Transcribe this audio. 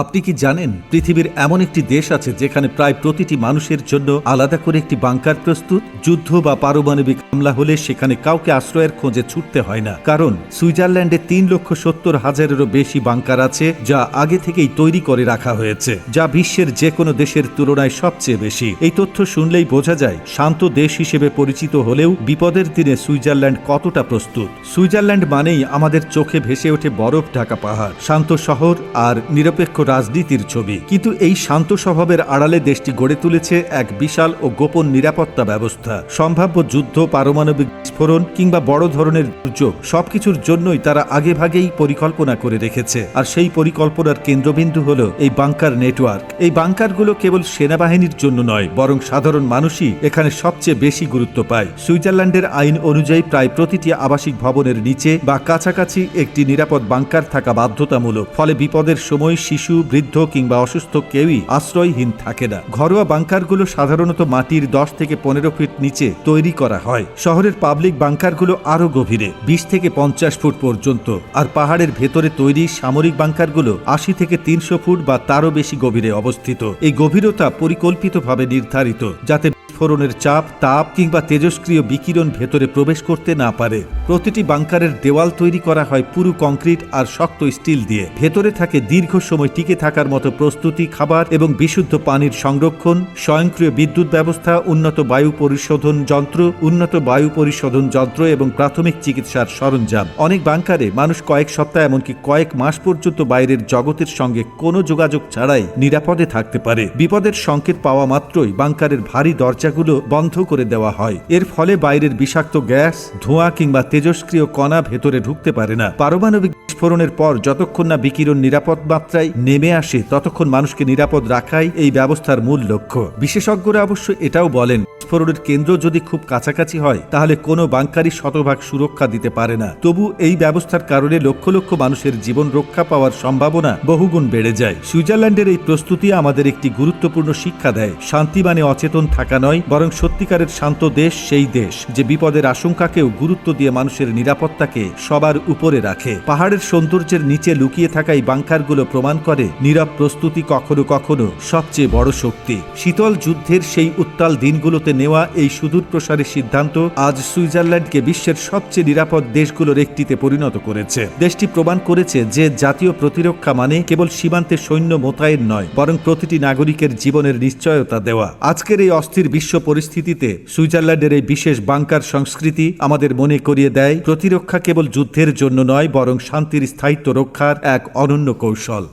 আপনি কি জানেন পৃথিবীর এমন একটি দেশ আছে যেখানে প্রায় প্রতিটি মানুষের জন্য আলাদা করে একটি বাংকার প্রস্তুত? যুদ্ধ বা পারমাণবিক হামলা হলে সেখানে কাউকে আশ্রয়ের খোঁজে ছুটতে হয় না। কারণ সুইজারল্যান্ডে তিন লক্ষ সত্তর হাজারেরও বেশি বাংকার আছে যা আগে থেকেই তৈরি করে রাখা হয়েছে, যা বিশ্বের যে কোনো দেশের তুলনায় সবচেয়ে বেশি। এই তথ্য শুনলেই বোঝা যায় শান্ত দেশ হিসেবে পরিচিত হলেও বিপদের দিনে সুইজারল্যান্ড কতটা প্রস্তুত? সুইজারল্যান্ড মানেই আমাদের চোখে ভেসে ওঠে বরফ ঢাকা পাহাড়। শান্ত শহর আর নিরপেক্ষ রাজনীতির ছবি। কিন্তু এই শান্ত স্বভাবের আড়ালে দেশটি গড়ে তুলেছে এক বিশাল ও গোপন নিরাপত্তা ব্যবস্থা। সম্ভাব্য যুদ্ধ, পারমাণবিক বিস্ফোরণ কিংবা বড় ধরনের দুর্যোগ, সবকিছুর জন্যই তারা আগেভাগেই পরিকল্পনা করে রেখেছে। আর সেই পরিকল্পনার কেন্দ্রবিন্দু হল এই বাংকার নেটওয়ার্ক। এই বাংকারগুলো কেবল সেনাবাহিনীর জন্য নয়, বরং সাধারণ মানুষই এখানে সবচেয়ে বেশি গুরুত্ব পায়। সুইজারল্যান্ডের আইন অনুযায়ী প্রায় প্রতিটি আবাসিক ভবনের নিচে বা কাছাকাছি একটি নিরাপদ বাংকার থাকা বাধ্যতামূলক, ফলে বিপদের সময় শিশু বৃদ্ধ কিংবা অসুস্থ কেউই আশ্রয়হীন থাকে না। ঘরোয়া বাংকারগুলো সাধারণত মাটির দশ থেকে পনেরো ফিট নিচে তৈরি করা হয়। শহরের পাবলিক বাংকারগুলো আরও গভীরে, বিশ থেকে পঞ্চাশ ফুট পর্যন্ত। আর পাহাড়ের ভেতরে তৈরি সামরিক বাংকারগুলো আশি থেকে তিনশো ফুট বা তারও বেশি গভীরে অবস্থিত। এই গভীরতা পরিকল্পিতভাবে নির্ধারিত, যাতে বিস্ফোরণের চাপ, তাপ কিংবা তেজস্ক্রিয় বিকিরণ ভেতরে প্রবেশ করতে না পারে। প্রতিটি বাংকারের দেওয়াল তৈরি করা হয় পুরু কংক্রিট আর শক্ত স্টিল দিয়ে। ভেতরে থাকে দীর্ঘ সময় টিকে থাকার মতো প্রস্তুতি, খাবার এবং বিশুদ্ধ পানির সংরক্ষণ, স্বয়ংক্রিয় বিদ্যুৎ ব্যবস্থা, উন্নত বায়ু পরিশোধন যন্ত্র, উন্নত বায়ু পরিশোধন যন্ত্র এবং প্রাথমিক চিকিৎসার সরঞ্জাম। অনেক বাংকারে মানুষ কয়েক সপ্তাহ এমনকি কয়েক মাস পর্যন্ত বাইরের জগতের সঙ্গে কোনো যোগাযোগ ছাড়াই নিরাপদে থাকতে পারে। বিপদের সংকেত পাওয়া মাত্রই বাংকারের ভারী দরজাগুলো বন্ধ করে দেওয়া হয়। এর ফলে বাইরের বিষাক্ত গ্যাস, ধোঁয়া কিংবা তেজস্ক্রিয় কণা ভেতরে ঢুকতে পারে না। পারমাণবিক বিস্ফোরণের পর যতক্ষণ না বিকিরণ নিরাপদ মাত্রায় নেমে আসে, ততক্ষণ মানুষকে নিরাপদ রাখাই এই ব্যবস্থার মূল লক্ষ্য। বিশেষজ্ঞরা অবশ্য এটাও বলেন বিস্ফোরণের কেন্দ্র যদি খুব কাছাকাছি হয়, তাহলে কোনো বাংকারই শতভাগ সুরক্ষা দিতে পারে না। তবু এই ব্যবস্থার কারণে লক্ষ লক্ষ মানুষের জীবন রক্ষা পাওয়ার সম্ভাবনা বহুগুণ বেড়ে যায়। সুইজারল্যান্ডের এই প্রস্তুতি আমাদের একটি গুরুত্বপূর্ণ শিক্ষা দেয়। শান্তি মানে অচেতন থাকা নয়, বরং সত্যিকারের শান্ত দেশ সেই দেশ, যে বিপদের আশঙ্কাকেও গুরুত্ব দিয়ে মানুষের নিরাপত্তাকে সবার উপরে রাখে। পাহাড়ের সৌন্দর্যের নিচে লুকিয়ে থাকা এই বাংকারগুলো প্রমাণ করে নীরব প্রস্তুতি কখনো কখনো সবচেয়ে বড় শক্তি। শীতল যুদ্ধের সেই উত্তাল দিনগুলোতে নেওয়া এই সুদূর প্রসারের সিদ্ধান্ত আজ সুইজারল্যান্ডকে বিশ্বের সবচেয়ে নিরাপদ দেশগুলোর একটিতে পরিণত করেছে। দেশটি প্রমাণ করেছে যে জাতীয় প্রতিরক্ষা মানে কেবল সীমান্তে সৈন্য মোতায়েন নয়, বরং প্রতিটি নাগরিকের জীবনের নিশ্চয়তা দেওয়া। আজকের এই অস্থির বিশ্ব পরিস্থিতিতে সুইজারল্যান্ডের এই বিশেষ বাংকার সংস্কৃতি আমাদের মনে করিয়ে দেয়, প্রতিরক্ষা কেবল যুদ্ধের জন্য নয়, বরং শান্তির স্থায়িত্ব রক্ষার এক অনন্য কৌশল।